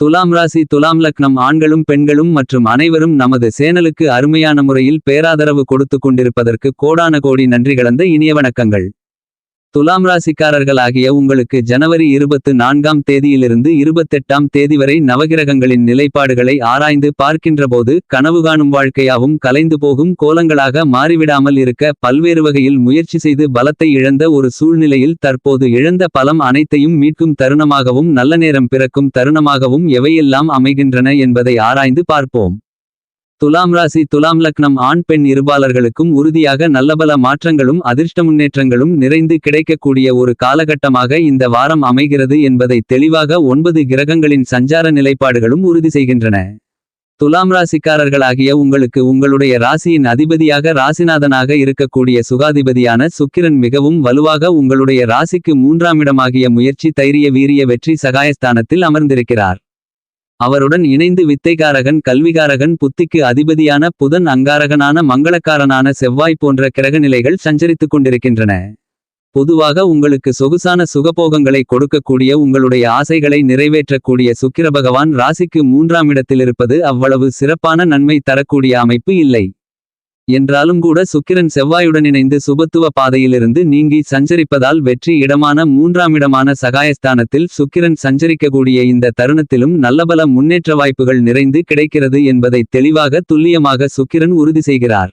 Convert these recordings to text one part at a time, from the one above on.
துலாம் ராசி துலாம் லக்னம் ஆண்களும் பெண்களும் மற்றும் அனைவரும் நமது சேனலுக்கு அருமையான முறையில் பேராதரவு கொடுத்து கொண்டிருப்பதற்கு கோடான கோடி நன்றி கலந்த இனிய வணக்கங்கள். துலாம் ராசிக்காரர்களாகிய உங்களுக்கு ஜனவரி இருபத்து நான்காம் தேதியிலிருந்து இருபத்தெட்டாம் தேதி வரை நவகிரகங்களின் நிலைப்பாடுகளை ஆராய்ந்து பார்க்கின்றபோது கனவு காணும் வாழ்க்கையாவும் கலைந்து போகும் கோலங்களாக மாறிவிடாமல் இருக்க பல்வேறு வகையில் முயற்சி செய்து பலத்தை இழந்த ஒரு சூழ்நிலையில் தற்போது இழந்த பலம் அனைத்தையும் மீட்கும் தருணமாகவும் நல்ல நேரம் பிறக்கும் தருணமாகவும் எவையெல்லாம் அமைகின்றன என்பதை ஆராய்ந்து பார்ப்போம். துலாம் ராசி துலாம் லக்னம் ஆண் பெண் இருபாளர்களுக்கும் உறுதியாக நல்லபல மாற்றங்களும் அதிர்ஷ்ட முன்னேற்றங்களும் நிறைந்து கிடைக்கக்கூடிய ஒரு காலகட்டமாக இந்த வாரம் அமைகிறது என்பதை தெளிவாக ஒன்பது கிரகங்களின் சஞ்சார நிலைப்பாடுகளும் உறுதி செய்கின்றன. துலாம் ராசிக்காரர்களாகிய உங்களுக்கு உங்களுடைய ராசியின் அதிபதியாக ராசிநாதனாக இருக்கக்கூடிய சுகாதிபதியான சுக்கிரன் மிகவும் வலுவாக உங்களுடைய ராசிக்கு மூன்றாம் இடமாகிய முயற்சி தைரிய வீரிய வெற்றி சகாயஸ்தானத்தில் அமர்ந்திருக்கிறார். அவருடன் இணைந்து வித்தைகாரகன் கல்விகாரகன் புத்திக்கு அதிபதியான புதன் அங்காரகனான மங்களக்காரனான செவ்வாய் போன்ற கிரகநிலைகள் சஞ்சரித்துக் கொண்டிருக்கின்றன. பொதுவாக உங்களுக்கு சொகுசான சுகபோகங்களை கொடுக்கக்கூடிய உங்களுடைய ஆசைகளை நிறைவேற்றக்கூடிய சுக்கிர பகவான் ராசிக்கு மூன்றாம் இடத்தில் இருப்பது அவ்வளவு சிறப்பான நன்மை தரக்கூடிய அமைப்பு இல்லை. என்றாலும் கூட சுக்கிரன் செவ்வாயுடன் இணைந்து சுபத்துவ பாதையிலிருந்து நீங்கி சஞ்சரிப்பதால் வெற்றி இடமான மூன்றாம் இடமான சகாயஸ்தானத்தில் சுக்கிரன் சஞ்சரிக்கக்கூடிய இந்த தருணத்திலும் நல்லபல முன்னேற்ற வாய்ப்புகள் நிறைந்து கிடைக்கிறது என்பதை தெளிவாக துல்லியமாக சுக்கிரன் உறுதி செய்கிறார்.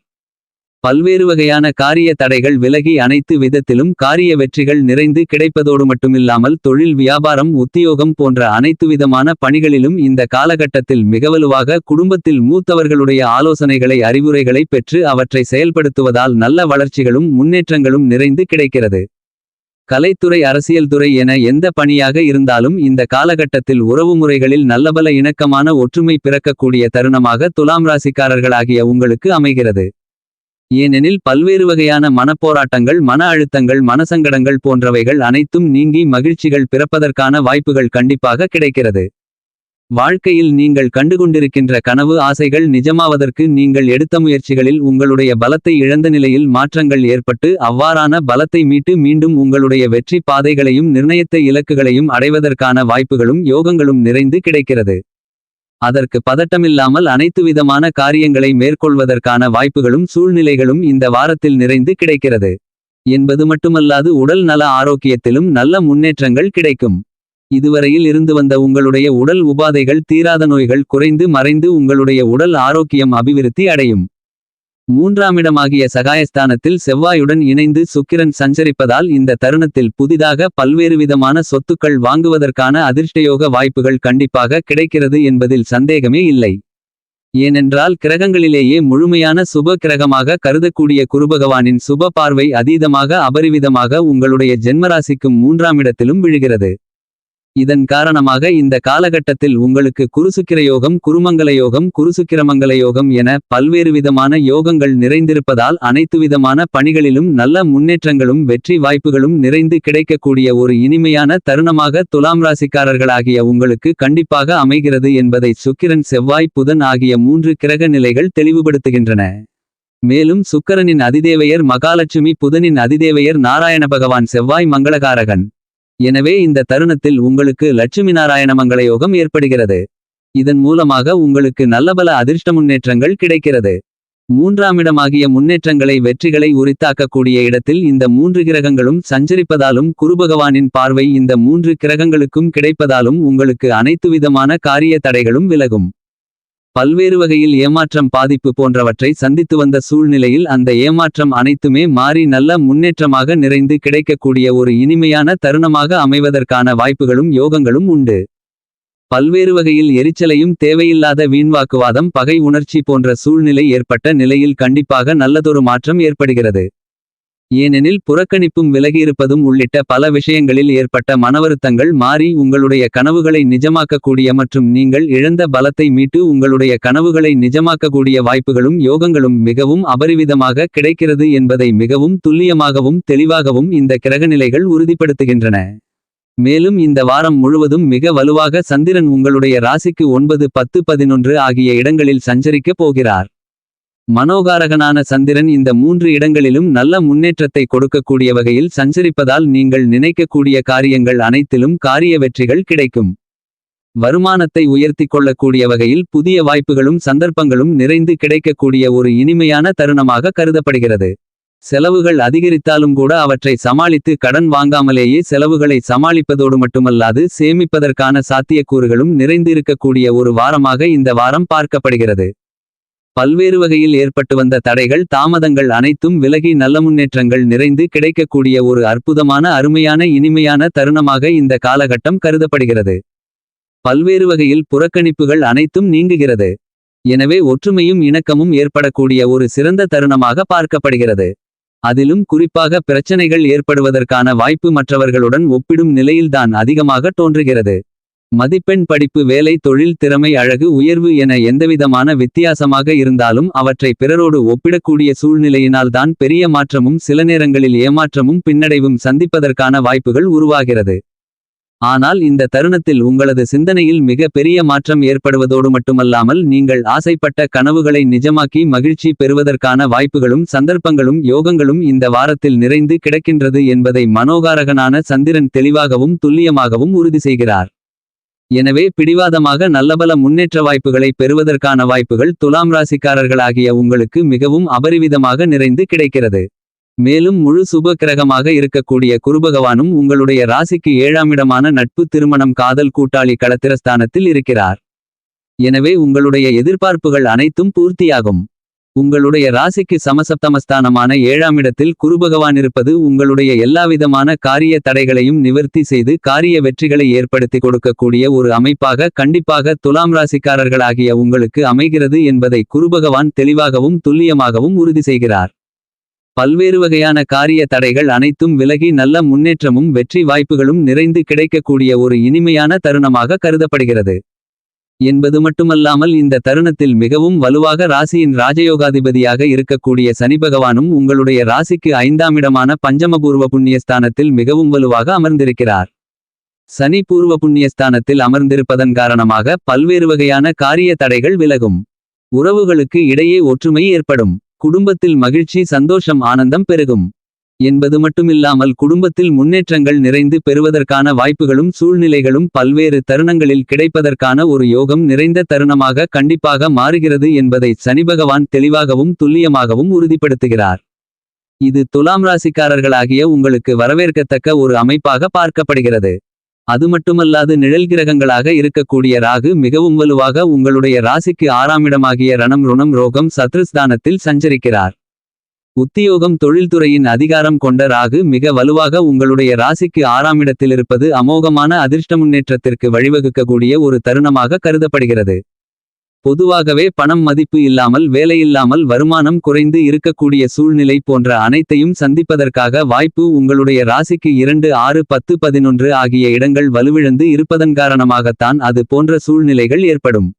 பல்வேறு வகையான காரிய தடைகள் விலகி அனைத்து விதத்திலும் காரிய வெற்றிகள் நிறைந்து கிடைப்பதோடு மட்டுமில்லாமல் தொழில் வியாபாரம் உத்தியோகம் போன்ற அனைத்து விதமான பணிகளிலும் இந்த காலகட்டத்தில் மிகவலுவாக குடும்பத்தில் மூத்தவர்களுடைய ஆலோசனைகளை அறிவுரைகளை பெற்று அவற்றை செயல்படுத்துவதால் நல்ல வளர்ச்சிகளும் முன்னேற்றங்களும் நிறைந்து கிடைக்கிறது. கலைத்துறை அரசியல் துறை என எந்த பணியாக இருந்தாலும் இந்த காலகட்டத்தில் உறவுமுறைகளில் நல்லபல இணக்கமான ஒற்றுமை பிறக்கக்கூடிய தருணமாக துலாம் ராசிக்காரர்களாகிய உங்களுக்கு அமைகிறது. ஏனெனில் பல்வேறு வகையான மனப்போராட்டங்கள் மன அழுத்தங்கள் மனசங்கடங்கள் போன்றவைகள் அனைத்தும் நீங்கி மகிழ்ச்சிகள் பிறப்பதற்கான வாய்ப்புகள் கண்டிப்பாக கிடைக்கிறது. வாழ்க்கையில் நீங்கள் கண்டுகொண்டிருக்கின்ற கனவு ஆசைகள் நிஜமாவதற்கு நீங்கள் எடுத்த முயற்சிகளில் உங்களுடைய பலத்தை இழந்த நிலையில் மாற்றங்கள் ஏற்பட்டு அவ்வாறான பலத்தை மீட்டு மீண்டும் உங்களுடைய வெற்றி பாதைகளையும் நிர்ணயத்த இலக்குகளையும் அடைவதற்கான வாய்ப்புகளும் யோகங்களும் நிறைந்து கிடைக்கிறது. அதற்கு பதட்டமில்லாமல் அனைத்து விதமான காரியங்களை மேற்கொள்வதற்கான வாய்ப்புகளும் சூழ்நிலைகளும் இந்த வாரத்தில் நிறைந்து கிடைக்கிறது. என்பது மட்டுமல்லாது உடல் நல ஆரோக்கியத்திலும் நல்ல முன்னேற்றங்கள் கிடைக்கும். இதுவரையில் இருந்து வந்த உங்களுடைய உடல் உபாதைகள் தீராத நோய்கள் குறைந்து மறைந்து உங்களுடைய உடல் ஆரோக்கியம் அபிவிருத்தி அடையும். மூன்றாமிடமாகிய சகாயஸ்தானத்தில் செவ்வாயுடன் இணைந்து சுக்கிரன் சஞ்சரிப்பதால் இந்த தருணத்தில் புதிதாக பல்வேறு விதமான சொத்துக்கள் வாங்குவதற்கான அதிர்ஷ்டயோக வாய்ப்புகள் கண்டிப்பாக கிடைக்கிறது என்பதில் சந்தேகமே இல்லை. ஏனென்றால் கிரகங்களிலேயே முழுமையான சுப கிரகமாக கருதக்கூடிய குருபகவானின் சுப பார்வை அதீதமாக அபரிவிதமாக உங்களுடைய ஜென்மராசிக்கும் மூன்றாம் இடத்திலும் விழுகிறது. இதன் காரணமாக இந்த காலகட்டத்தில் உங்களுக்கு குருசுக்கிர யோகம் குருமங்கல யோகம் குருசுக்கிரமங்கல யோகம் என பல்வேறு விதமான யோகங்கள் நிறைந்திருப்பதால் அனைத்து விதமான பணிகளிலும் நல்ல முன்னேற்றங்களும் வெற்றி வாய்ப்புகளும் நிறைந்து கிடைக்கக்கூடிய ஒரு இனிமையான தருணமாக துலாம் ராசிக்காரர்களாகிய உங்களுக்கு கண்டிப்பாக அமைகிறது என்பதை சுக்கிரன் செவ்வாய் புதன் ஆகிய மூன்று கிரக நிலைகள் தெளிவுபடுத்துகின்றன. மேலும் சுக்கிரனின் அதிதேவையர் மகாலட்சுமி புதனின் அதிதேவையர் நாராயண பகவான் செவ்வாய் மங்களகாரகன். எனவே இந்த தருணத்தில் உங்களுக்கு லட்சுமி நாராயண மங்கள யோகம் ஏற்படுகிறது. இதன் மூலமாக உங்களுக்கு நல்லபல அதிர்ஷ்ட முன்னேற்றங்கள் கிடைக்கிறது. மூன்றாமிடமாகிய முன்னேற்றங்களை வெற்றிகளை உரித்தாக்கக்கூடிய இடத்தில் இந்த மூன்று கிரகங்களும் சஞ்சரிப்பதாலும் குருபகவானின் பார்வை இந்த மூன்று கிரகங்களுக்கும் கிடைப்பதாலும் உங்களுக்கு அனைத்து விதமான காரிய தடைகளும் விலகும். பல்வேறு வகையில் ஏமாற்றம் பாதிப்பு போன்றவற்றை சந்தித்து வந்த சூழ்நிலையில் அந்த ஏமாற்றம் அனைத்துமே மாறி நல்ல முன்னேற்றமாக நிறைந்து கிடைக்கக்கூடிய ஒரு இனிமையான தருணமாக அமைவதற்கான வாய்ப்புகளும் யோகங்களும் உண்டு. பல்வேறு வகையில் எரிச்சலையும் தேவையில்லாத வீண்வாக்குவாதம் பகை உணர்ச்சி போன்ற சூழ்நிலை ஏற்பட்ட நிலையில் கண்டிப்பாக நல்லதொரு மாற்றம் ஏற்படுகிறது. ஏனெனில் புறக்கணிப்பும் விலகியிருப்பதும் உள்ளிட்ட பல விஷயங்களில் ஏற்பட்ட மனவருத்தங்கள் மாறி உங்களுடைய கனவுகளை நிஜமாக்கக்கூடிய மற்றும் நீங்கள் இழந்த பலத்தை மீட்டு உங்களுடைய கனவுகளை நிஜமாக்கக்கூடிய வாய்ப்புகளும் யோகங்களும் மிகவும் அபரிவிதமாக கிடைக்கிறது என்பதை மிகவும் துல்லியமாகவும் தெளிவாகவும் இந்த கிரகநிலைகள் உறுதிப்படுத்துகின்றன. மேலும் இந்த வாரம் முழுவதும் மிக வலுவாக சந்திரன் உங்களுடைய ராசிக்கு ஒன்பது பத்து பதினொன்று ஆகிய இடங்களில் சஞ்சரிக்கப் போகிறார். மனோகாரகனான சந்திரன் இந்த மூன்று இடங்களிலும் நல்ல முன்னேற்றத்தை கொடுக்கக்கூடிய வகையில் சஞ்சரிப்பதால் நீங்கள் நினைக்கக்கூடிய காரியங்கள் அனைத்திலும் காரிய வெற்றிகள் கிடைக்கும். வருமானத்தை உயர்த்திக் கொள்ளக்கூடிய வகையில் புதிய வாய்ப்புகளும் சந்தர்ப்பங்களும் நிறைந்து கிடைக்கக்கூடிய ஒரு இனிமையான தருணமாக கருதப்படுகிறது. செலவுகள் அதிகரித்தாலும் கூட அவற்றை சமாளித்து கடன் வாங்காமலேயே செலவுகளை சமாளிப்பதோடு மட்டுமல்லாது சேமிப்பதற்கான சாத்தியக்கூறுகளும் நிறைந்திருக்கக்கூடிய ஒரு வாரமாக இந்த வாரம் பார்க்கப்படுகிறது. பல்வேறு வகையில் ஏற்பட்டு வந்த தடைகள் தாமதங்கள் அனைத்தும் விலகி நல்ல முன்னேற்றங்கள் நிறைந்து கிடைக்கக்கூடிய ஒரு அற்புதமான அருமையான இனிமையான தருணமாக இந்த காலகட்டம் கருதப்படுகிறது. பல்வேறு வகையில் புறக்கணிப்புகள் அனைத்தும் நீங்குகிறது. எனவே ஒற்றுமையும் இணக்கமும் ஏற்படக்கூடிய ஒரு சிறந்த தருணமாக பார்க்கப்படுகிறது. அதிலும் குறிப்பாக பிரச்சனைகள் ஏற்படுவதற்கான வாய்ப்பு மற்றவர்களுடன் ஒப்பிடும் நிலையில்தான் அதிகமாக தோன்றுகிறது. மதிப்பெண் படிப்பு வேலை தொழில் திறமை அழகு உயர்வு என எந்தவிதமான வித்தியாசமாக இருந்தாலும் அவற்றை பிறரோடு ஒப்பிடக்கூடிய சூழ்நிலையினால்தான் பெரிய மாற்றமும் சில நேரங்களில் ஏமாற்றமும் பின்னடைவும் சந்திப்பதற்கான வாய்ப்புகள் உருவாகிறது. ஆனால் இந்த தருணத்தில் உங்களது சிந்தனையில் மிக பெரிய மாற்றம் ஏற்படுவதோடு மட்டுமல்லாமல் நீங்கள் ஆசைப்பட்ட கனவுகளை நிஜமாக்கி மகிழ்ச்சி பெறுவதற்கான வாய்ப்புகளும் சந்தர்ப்பங்களும் யோகங்களும் இந்த வாரத்தில் நிறைந்து கிடக்கின்றது என்பதை மனோகாரகனான சந்திரன் தெளிவாகவும் துல்லியமாகவும் உறுதி செய்கிறார். எனவே பிடிவாதமாக நல்லபல முன்னேற்ற வாய்ப்புகளை பெறுவதற்கான வாய்ப்புகள் துலாம் ராசிக்காரர்களாகிய உங்களுக்கு மிகவும் அபரிவிதமாக நிறைந்து கிடைக்கிறது. மேலும் முழு சுப கிரகமாக இருக்கக்கூடிய குருபகவானும் உங்களுடைய ராசிக்கு ஏழாமிடமான நட்பு திருமணம் காதல் கூட்டாளி களத்திரஸ்தானத்தில் இருக்கிறார். எனவே உங்களுடைய எதிர்பார்ப்புகள் அனைத்தும் பூர்த்தியாகும். உங்களுடைய ராசிக்கு சமசப்தமஸ்தானமான ஏழாம் இடத்தில் குருபகவான் இருப்பது உங்களுடைய எல்லாவிதமான காரிய தடைகளையும் நிவர்த்தி செய்து காரிய வெற்றிகளை ஏற்படுத்தி கொடுக்கக்கூடிய ஒரு அமைப்பாக கண்டிப்பாக துலாம் ராசிக்காரர்களாகிய உங்களுக்கு அமைகிறது என்பதை குருபகவான் தெளிவாகவும் துல்லியமாகவும் உறுதி செய்கிறார். பல்வேறு வகையான காரிய தடைகள் அனைத்தும் விலகி நல்ல முன்னேற்றமும் வெற்றி வாய்ப்புகளும் நிறைந்து கிடைக்கக்கூடிய ஒரு இனிமையான தருணமாக கருதப்படுகிறது. என்பது மட்டுமல்லாமல் இந்த தருணத்தில் மிகவும் வலுவாக ராசியின் ராஜயோகாதிபதியாக இருக்கக்கூடிய சனி பகவானும் உங்களுடைய ராசிக்கு ஐந்தாமிடமான பஞ்சமபூர்வ புண்ணியஸ்தானத்தில் மிகவும் வலுவாக அமர்ந்திருக்கிறார். சனி பூர்வ புண்ணியஸ்தானத்தில் அமர்ந்திருப்பதன் காரணமாக பல்வேறு வகையான காரிய தடைகள் விலகும். உறவுகளுக்கு இடையே ஒற்றுமை ஏற்படும். குடும்பத்தில் மகிழ்ச்சி சந்தோஷம் ஆனந்தம் பெருகும். என்பது மட்டுமில்லாமல் குடும்பத்தில் முன்னேற்றங்கள் நிறைந்து பெறுவதற்கான வாய்ப்புகளும் சூழ்நிலைகளும் பல்வேறு தருணங்களில் கிடைப்பதற்கான ஒரு யோகம் நிறைந்த தருணமாக கண்டிப்பாக மாறுகிறது என்பதை சனிபகவான் தெளிவாகவும் துல்லியமாகவும் உறுதிப்படுத்துகிறார். இது துலாம் ராசிக்காரர்களாகிய உங்களுக்கு வரவேற்கத்தக்க ஒரு அமைப்பாக பார்க்கப்படுகிறது. அது மட்டுமல்லாது நிழல் கிரகங்களாக இருக்கக்கூடிய ராகு மிகவும் வலுவாக உங்களுடைய ராசிக்கு ஆறாமிடமாகிய ரணம் ருணம் ரோகம் சத்ருஸ்தானத்தில் சஞ்சரிக்கிறார். உத்தியோகம் தொழில்துறையின் அதிகாரம் கொண்ட ராகு மிக வலுவாக உங்களுடைய ராசிக்கு ஆறாமிடத்திலிருப்பது அமோகமான அதிர்ஷ்ட முன்னேற்றத்திற்கு வழிவகுக்கக்கூடிய ஒரு தருணமாக கருதப்படுகிறது. பொதுவாகவே பணம் மதிப்பு இல்லாமல் வேலையில்லாமல் வருமானம் குறைந்து இருக்கக்கூடிய சூழ்நிலை போன்ற அனைத்தையும் சந்திப்பதற்காக வாய்ப்பு உங்களுடைய ராசிக்கு இரண்டு ஆறு பத்து பதினொன்று ஆகிய இடங்கள் வலுவிழந்து இருப்பதன் காரணமாகத்தான் அது போன்ற சூழ்நிலைகள் ஏற்படும்.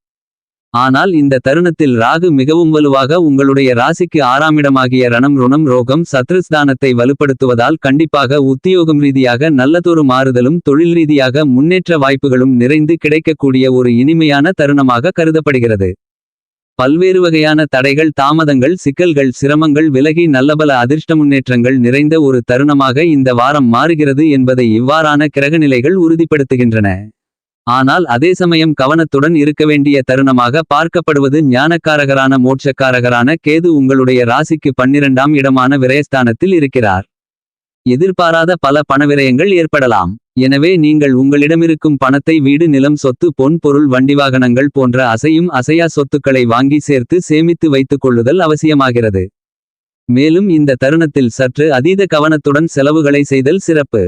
ஆனால் இந்த தருணத்தில் ராகு மிகவும் வலுவாக உங்களுடைய ராசிக்கு ஆறாமிடமாகிய ரணம் ருணம் ரோகம் சத்ருஸ்தானத்தை வலுப்படுத்துவதால் கண்டிப்பாக உத்தியோகம் ரீதியாக நல்லதொரு மாறுதலும் தொழில் ரீதியாக முன்னேற்ற வாய்ப்புகளும் நிறைந்து கிடைக்கக்கூடிய ஒரு இனிமையான தருணமாக கருதப்படுகிறது. பல்வேறு வகையான தடைகள் தாமதங்கள் சிக்கல்கள் சிரமங்கள் விலகி நல்லபல அதிர்ஷ்ட முன்னேற்றங்கள் நிறைந்த ஒரு தருணமாக இந்த வாரம் மாறுகிறது என்பதை இவ்வாறான கிரகநிலைகள் உறுதிப்படுத்துகின்றன. ஆனால் அதே சமயம் கவனத்துடன் இருக்க வேண்டிய தருணமாக பார்க்கப்படுவது ஞானக்காரகரான மோட்சக்காரகரான கேது உங்களுடைய ராசிக்கு பன்னிரண்டாம் இடமான விரயஸ்தானத்தில் இருக்கிறார். எதிர்பாராத பல பணவிரயங்கள் ஏற்படலாம். எனவே நீங்கள் உங்களிடமிருக்கும் பணத்தை வீடு நிலம் சொத்து பொன் பொருள் வண்டி வாகனங்கள் போன்ற அசையும் அசையா சொத்துக்களை வாங்கி சேர்த்து சேமித்து வைத்துக் கொள்ளுதல் அவசியமாகிறது. மேலும் இந்த தருணத்தில் சற்று அதீத கவனத்துடன் செலவுகளை செய்தல் சிறப்பு.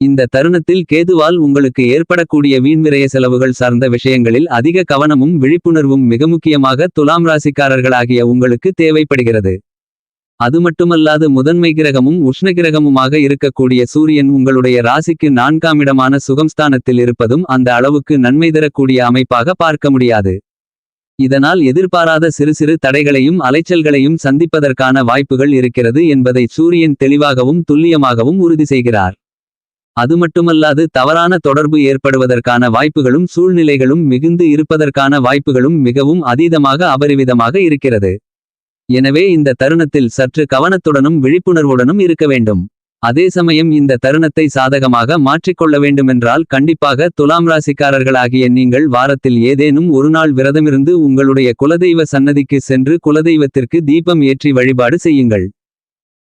இந்த தருணத்தில் கேதுவால் உங்களுக்கு ஏற்படக்கூடிய வீண்விரய செலவுகள் சார்ந்த விஷயங்களில் அதிக கவனமும் விழிப்புணர்வும் மிக முக்கியமாக துலாம் ராசிக்காரர்களாகிய உங்களுக்கு தேவைப்படுகிறது. அது மட்டுமல்லாது முதன்மை கிரகமும் உஷ்ண கிரகமுமாக இருக்கக்கூடிய சூரியன் உங்களுடைய ராசிக்கு நான்காம் இடமான சுகம்ஸ்தானத்தில் இருப்பதும் அந்த அளவுக்கு நன்மை தரக்கூடிய அமைப்பாக பார்க்க முடியாது. இதனால் எதிர்பாராத சிறு சிறு தடைகளையும் அலைச்சல்களையும் சந்திப்பதற்கான வாய்ப்புகள் இருக்கிறது என்பதை சூரியன் தெளிவாகவும் துல்லியமாகவும் உறுதி செய்கிறார். அது மட்டுமல்லாது தவறான தொடர்பு ஏற்படுவதற்கான வாய்ப்புகளும் சூழ்நிலைகளும் மிகுந்து இருப்பதற்கான வாய்ப்புகளும் மிகவும் அதீதமாக அபரிவிதமாக இருக்கிறது. எனவே இந்த தருணத்தில் சற்று கவனத்துடனும் விழிப்புணர்வுடனும் இருக்க வேண்டும். அதே சமயம் இந்த தருணத்தை சாதகமாக மாற்றிக்கொள்ள வேண்டுமென்றால் கண்டிப்பாக துலாம் ராசிக்காரர்களாகிய நீங்கள் வாரத்தில் ஏதேனும் ஒரு நாள் விரதமிருந்து உங்களுடைய குலதெய்வ சன்னதிக்கு சென்று குலதெய்வத்திற்கு தீபம் ஏற்றி வழிபாடு செய்யுங்கள்.